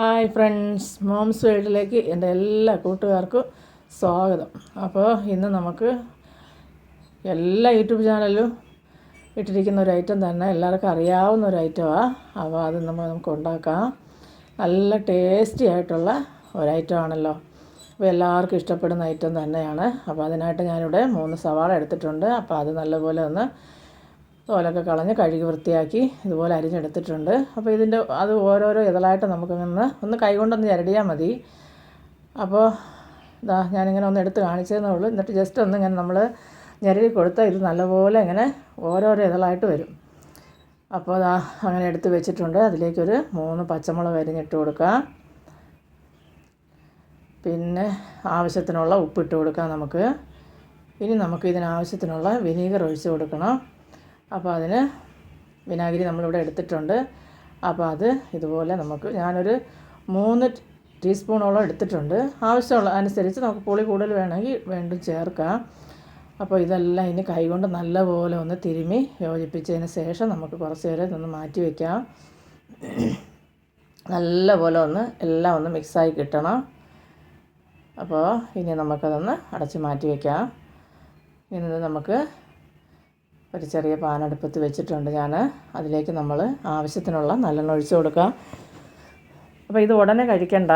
Hi friends moms വേൾഡിലേക്ക് എന്റെ എല്ലാ കൂട്ടുകാർക്കും സ്വാഗതം. അപ്പോൾ ഇന്ന് നമുക്ക് എല്ലാ യൂട്യൂബ് ചാനലിലും ഇട്ടിരിക്കുന്ന ഒരു ഐറ്റം തന്നെ എല്ലാവർക്കും അറിയാവുന്ന ഒരു ഐറ്റമാണ് അപ്പോൾ അത് നമ്മൾ നമുക്ക് ഉണ്ടാക്കാം. നല്ല ടേസ്റ്റി ആയിട്ടുള്ള ഒരു ഐറ്റം ആണല്ലോ. അപ്പോൾ എല്ലാവർക്കും ഇഷ്ടപ്പെടുന്ന ഐറ്റം തന്നെയാണ്. അപ്പോൾ അതിനായിട്ട് ഞാനിവിടെ മൂന്ന് സവാള എടുത്തിട്ടുണ്ട്. അപ്പോൾ അത് നല്ലപോലെ ഒന്ന് തോലൊക്കെ കളഞ്ഞ് കഴുകി വൃത്തിയാക്കി ഇതുപോലെ അരിഞ്ഞെടുത്തിട്ടുണ്ട്. അപ്പോൾ ഇതിന്റെ അത് ഓരോരോ ഇതളായിട്ട് നമുക്കങ്ങനെ ഒന്ന് കൈകൊണ്ടൊന്ന് ചരടിയാൽ മതി. അപ്പോൾ ഇതാ ഞാനിങ്ങനെ ഒന്ന് എടുത്ത് കാണിച്ചതെന്നേ ഉള്ളൂ. എന്നിട്ട് ജസ്റ്റ് ഒന്ന് ഇങ്ങനെ നമ്മൾ ഞെരടി കൊടുത്താൽ ഇത് നല്ലപോലെ ഇങ്ങനെ ഓരോരോ ഇതളായിട്ട് വരും. അപ്പോൾ അതാ അങ്ങനെ എടുത്ത് വെച്ചിട്ടുണ്ട്. അതിലേക്കൊരു മൂന്ന് പച്ചമുളക് അരിഞ്ഞിട്ട് കൊടുക്കാം. പിന്നെ ആവശ്യത്തിനുള്ള ഉപ്പിട്ട് കൊടുക്കാം നമുക്ക്. ഇനി നമുക്ക് ഇതിനാവശ്യത്തിനുള്ള വിനീഗർ ഒഴിച്ച് കൊടുക്കണം. അപ്പോൾ അതിന് വിനാഗിരി നമ്മളിവിടെ എടുത്തിട്ടുണ്ട്. അപ്പോൾ അത് ഇതുപോലെ നമുക്ക് ഞാനൊരു മൂന്ന് ടീസ്പൂണോളം എടുത്തിട്ടുണ്ട്. ആവശ്യമുള്ള അനുസരിച്ച് നമുക്ക് പുളി കൂടുതൽ വേണമെങ്കിൽ വീണ്ടും ചേർക്കാം. അപ്പോൾ ഇതെല്ലാം ഇനി കൈകൊണ്ട് നല്ലപോലെ ഒന്ന് തിരുമി യോജിപ്പിച്ചതിന് ശേഷം നമുക്ക് കുറച്ച് നേരം ഇതൊന്ന് മാറ്റി വയ്ക്കാം നല്ലപോലെ ഒന്ന് എല്ലാം ഒന്ന് മിക്സായി കിട്ടണം. അപ്പോൾ ഇനി നമുക്കതൊന്ന് അടച്ച് മാറ്റി വയ്ക്കാം ഇനി നമുക്ക് ഒരു ചെറിയ പാനടുപ്പത്ത് വെച്ചിട്ടുണ്ട് ഞാൻ അതിലേക്ക് നമ്മൾ ആവശ്യത്തിനുള്ള നല്ലെണ്ണ ഒഴിച്ചു കൊടുക്കാം. അപ്പോൾ ഇത് ഉടനെ കഴിക്കണ്ട.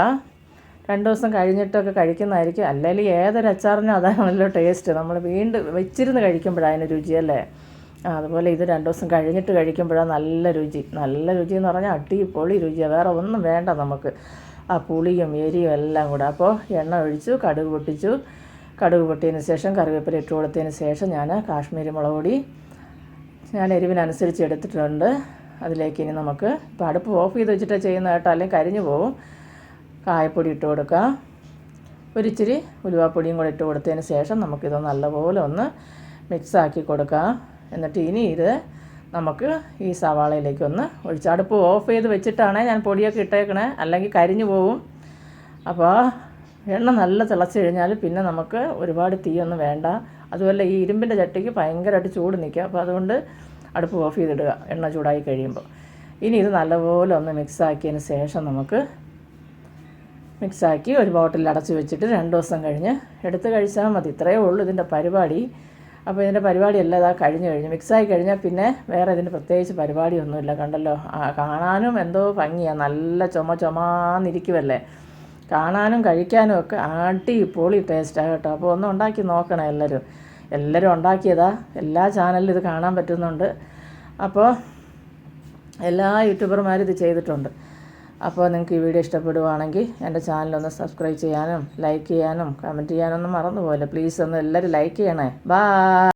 രണ്ട് ദിവസം കഴിഞ്ഞിട്ടൊക്കെ കഴിക്കുന്നതായിരിക്കും. അല്ലെങ്കിൽ ഏതൊരു അച്ചാറിനും അതാണല്ലോ ടേസ്റ്റ്. നമ്മൾ വീണ്ടും വെച്ചിരുന്ന് കഴിക്കുമ്പോഴാണ് അതിന് രുചിയല്ലേ അതുപോലെ ഇത് രണ്ട് ദിവസം കഴിഞ്ഞിട്ട് കഴിക്കുമ്പോഴാണ് നല്ല രുചി. നല്ല രുചി എന്ന് പറഞ്ഞാൽ അടി പൊളി രുചിയാണ് വേറെ ഒന്നും വേണ്ട നമുക്ക്. ആ പുളിയും എരിയും എല്ലാം കൂടെ. അപ്പോൾ എണ്ണ ഒഴിച്ചു കടുക് പൊട്ടിച്ചു. കടുക് പൊട്ടിയതിന് ശേഷം കറിവേപ്പില ഇട്ട് കൊടുത്തതിന് ശേഷം ഞാൻ കാശ്മീരി മുളക് പൊടി ഞാൻ എരിവിനനുസരിച്ച് എടുത്തിട്ടുണ്ട്. അതിലേക്ക് ഇനി നമുക്ക് ഇപ്പോൾ അടുപ്പ് ഓഫ് ചെയ്ത് വെച്ചിട്ട് ചെയ്യുന്ന കേട്ടോ. അല്ലെങ്കിൽ കരിഞ്ഞു പോകും കായപ്പൊടി ഇട്ട് കൊടുക്കുക ഒരിച്ചിരി ഉലുവാപ്പൊടിയും കൂടെ ഇട്ട് കൊടുത്തതിന് ശേഷം നമുക്കിത് നല്ലപോലെ ഒന്ന് മിക്സാക്കി കൊടുക്കാം. എന്നിട്ട് ഇനി ഇത് നമുക്ക് ഈ സവാളയിലേക്ക് ഒന്ന് ഒഴിച്ച് അടുപ്പ് ഓഫ് ചെയ്ത് വെച്ചിട്ടാണ് ഞാൻ പൊടിയൊക്കെ ഇട്ടേക്കണേ. അല്ലെങ്കിൽ കരിഞ്ഞു പോകും അപ്പോൾ എണ്ണ നല്ല തിളച്ച് കഴിഞ്ഞാൽ പിന്നെ നമുക്ക് ഒരുപാട് തീയൊന്നും വേണ്ട. അതുപോലെ ഈ ഇരുമ്പിന്റെ ചട്ടിക്ക് ഭയങ്കരമായിട്ട് ചൂട് നിൽക്കുക. അപ്പോൾ അതുകൊണ്ട് അടുപ്പ് ഓഫ് ചെയ്തിടുക എണ്ണ ചൂടായി കഴിയുമ്പോൾ. ഇനി ഇത് നല്ലപോലെ ഒന്ന് മിക്സാക്കിയതിന് ശേഷം നമുക്ക് മിക്സാക്കി ഒരു ബോട്ടിൽ അടച്ചു വെച്ചിട്ട് രണ്ട് ദിവസം കഴിഞ്ഞ് എടുത്ത് കഴിച്ചാൽ മതി. ഇത്രയേ ഉള്ളൂ ഇതിന്റെ പരിപാടി. അപ്പോൾ ഇതിന്റെ പരിപാടി എല്ലാം ഇതാ കഴിഞ്ഞ് കഴിഞ്ഞ്. മിക്സായി കഴിഞ്ഞാൽ പിന്നെ വേറെ ഇതിന്റെ പ്രത്യേകിച്ച് പരിപാടിയൊന്നുമില്ല. കണ്ടല്ലോ? കാണാനും എന്തോ ഭംഗിയാണ് നല്ല ചുമ ചുമാന്നിരിക്കുമല്ലേ കാണാനും കഴിക്കാനും ഒക്കെ അടിപൊളി ടേസ്റ്റാണ് കേട്ടോ. അപ്പോൾ ഒന്ന് ഉണ്ടാക്കി നോക്കണം എല്ലാവരും എല്ലാവരും ഉണ്ടാക്കിയതാ. എല്ലാ ചാനലിലും ഇത് കാണാൻ പറ്റുന്നുണ്ട്. അപ്പോൾ എല്ലാ യൂട്യൂബർമാരും ഇത് ചെയ്തിട്ടുണ്ട്. അപ്പോൾ നിങ്ങൾക്ക് ഈ വീഡിയോ ഇഷ്ടപ്പെടുവാണെങ്കിൽ എന്റെ ചാനലൊന്ന് സബ്സ്ക്രൈബ് ചെയ്യാനും ലൈക്ക് ചെയ്യാനും കമന്റ് ചെയ്യാനൊന്നും മറന്നുപോലെ പ്ലീസ് ഒന്ന് എല്ലാവരും ലൈക്ക് ചെയ്യണേ. ബാ